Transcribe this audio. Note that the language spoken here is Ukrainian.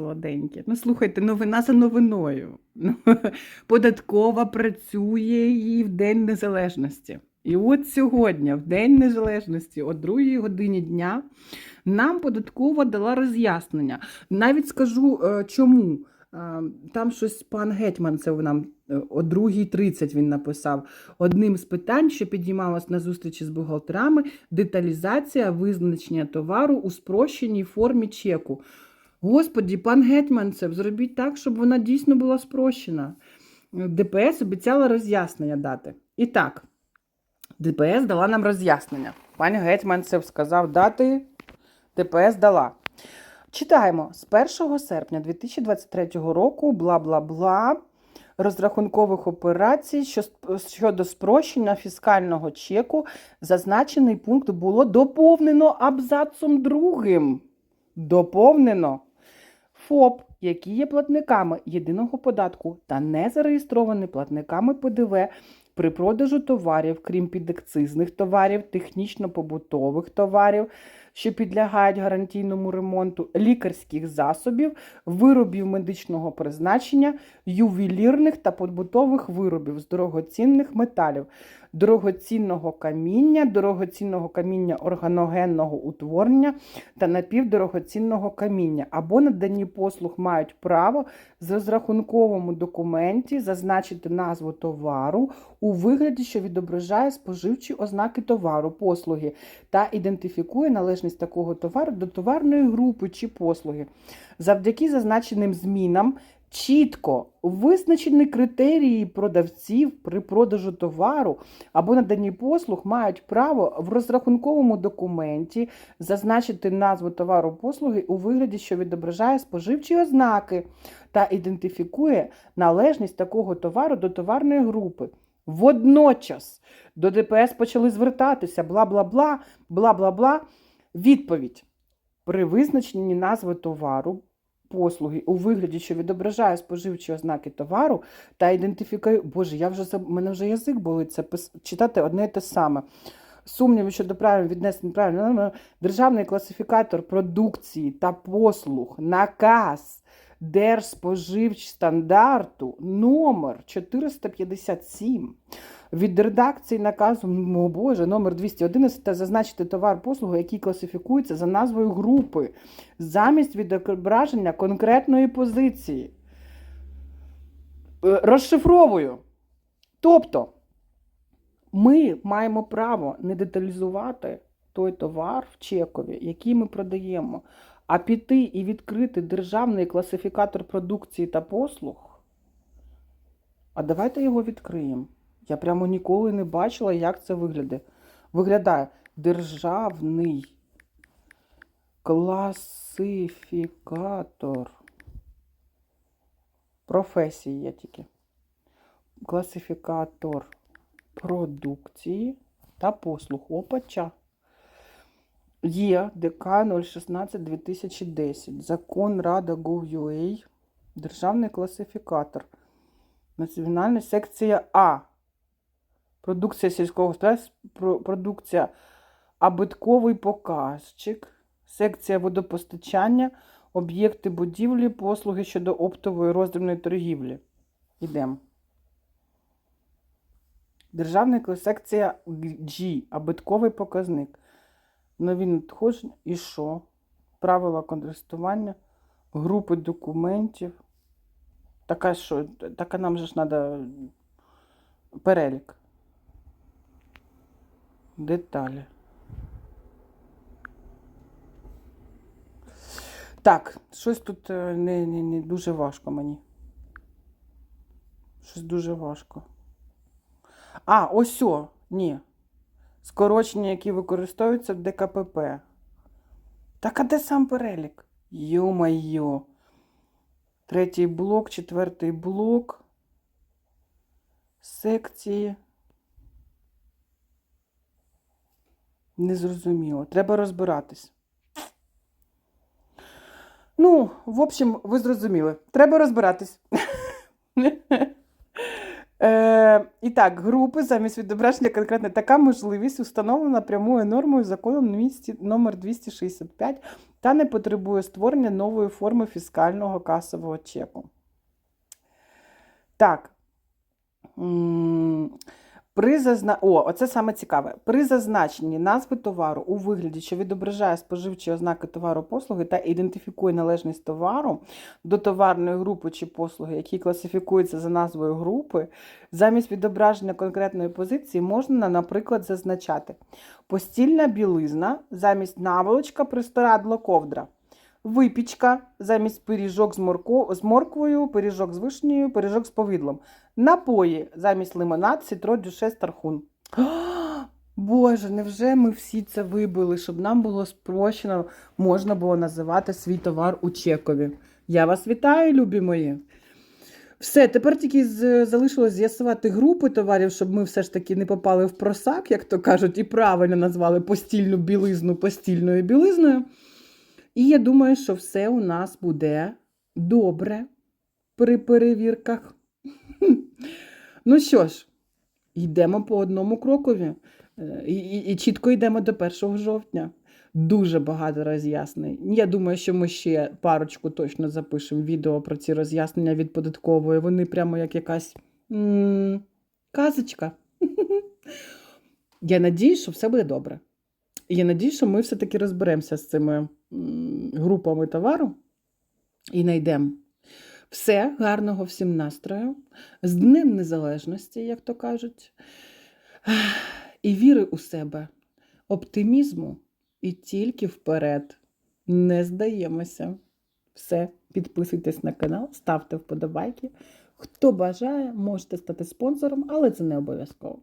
солоденькі. Ну, слухайте, новина за новиною. Податкова працює і в День Незалежності. І от сьогодні, в День Незалежності, о 2 годині дня, нам податкова дала роз'яснення. Навіть скажу е, чому. Е, Там щось пан Гетьман, це нам е, о 2.30 він написав. Одним з питань, що підіймалось на зустрічі з бухгалтерами, деталізація визначення товару у спрощеній формі чеку. Господі, пан Гетьманцев, зробіть так, щоб вона дійсно була спрощена. ДПС обіцяла роз'яснення дати. І так, ДПС дала нам роз'яснення. Пан Гетьманцев сказав дати, ДПС дала. Читаємо з 1 серпня 2023 року бла бла бла розрахункових операцій щодо спрощення фіскального чеку зазначений пункт було доповнено абзацом другим. Доповнено. ФОП, які є платниками єдиного податку та не зареєстровані платниками ПДВ при продажу товарів, крім підакцизних товарів, технічно-побутових товарів, що підлягають гарантійному ремонту, лікарських засобів, виробів медичного призначення, ювелірних та побутових виробів з дорогоцінних металів, дорогоцінного каміння, дорогоцінного каміння органогенного утворення та напівдорогоцінного каміння. Або надані послуг мають право з розрахунковому документі зазначити назву товару у вигляді, що відображає споживчі ознаки товару, послуги та ідентифікує належність такого товару до товарної групи чи послуги. Завдяки зазначеним змінам чітко визначені критерії продавців при продажу товару або наданні послуг мають право в розрахунковому документі зазначити назву товару послуги у вигляді, що відображає споживчі ознаки та ідентифікує належність такого товару до товарної групи. Водночас до ДПС почали звертатися бла бла Відповідь при визначенні назви товару. Послуги у вигляді, що відображає споживчі ознаки товару та ідентифікує. Боже, я вже мене вже язик болить це читати одне і те саме. Сумніви щодо правильно віднесення правильно державний класифікатор продукції та послуг, наказ Держспоживстандарту номер 457 від редакції наказу, о Боже, номер 211 та зазначити товар послугу, який класифікується за назвою групи, замість відображення конкретної позиції. Е, Розшифровую. Тобто, ми маємо право не деталізувати той товар в чекові, який ми продаємо, а піти і відкрити державний класифікатор продукції та послуг. А давайте його відкриємо. Я прямо ніколи не бачила, як це виглядає. Виглядає державний класифікатор. Професії є тільки. Класифікатор продукції та послуг. Опача. Є ДК 016 2010. Закон Рада Gov.ua. Державний класифікатор. Національна секція А. Продукція сільського господарства, продукція абитковий показчик, секція водопостачання, об'єкти будівлі, послуги щодо оптової роздрібної торгівлі. Ідемо. Державна секція G, абитковий показник. Нові надходження і що? Правила користування, групи документів. Така що? Така нам же ж треба перелік. Деталі. Так, щось тут е, не, не, не дуже важко мені. Щось дуже важко. А, ось ні. Скорочення, які використовуються в ДКПП. Так, а де сам перелік? Йо-майо. Третій блок, четвертий блок. Секції. Незрозуміло. Треба розбиратись. Ну, в общем, ви зрозуміли. Треба розбиратись. Е, і так, групи замість відображення конкретно така можливість установлена прямою нормою законом 200, номер 265 та не потребує створення нової форми фіскального касового чеку. Так. При зазна... О, оце саме цікаве. При зазначенні назви товару у вигляді, що відображає споживчі ознаки товару послуги та ідентифікує належність товару до товарної групи чи послуги, які класифікуються за назвою групи, замість відображення конкретної позиції можна, наприклад, зазначати постільна білизна замість наволочка, присторадло, ковдра. Випічка замість пиріжок з, морко... з морквою, пиріжок з вишнею, пиріжок з повидлом. Напої замість лимонад, сітро, дюше, стархун. Боже, невже ми всі це вибили, щоб нам було спрощено, можна було називати свій товар у чекові. Я вас вітаю, любі мої. Все, тепер тільки залишилось з'ясувати групи товарів, щоб ми все ж таки не попали в просак, як то кажуть, і правильно назвали постільну білизну постільною білизною. І я думаю, що все у нас буде добре при перевірках. Ну що ж, йдемо по одному крокові Е, і, і, і чітко йдемо до 1 жовтня. Дуже багато роз'яснень. Я думаю, що ми ще парочку точно запишемо відео про ці роз'яснення від податкової. Вони прямо як якась м- казочка. Я надію, що все буде добре. Я надію, що ми все-таки розберемося з цими м, групами товару і знайдемо. Все, гарного всім настрою, з Днем Незалежності, як то кажуть, і віри у себе, оптимізму і тільки вперед. Не здаємося. Все, підписуйтесь на канал, ставте вподобайки. Хто бажає, можете стати спонсором, але це не обов'язково.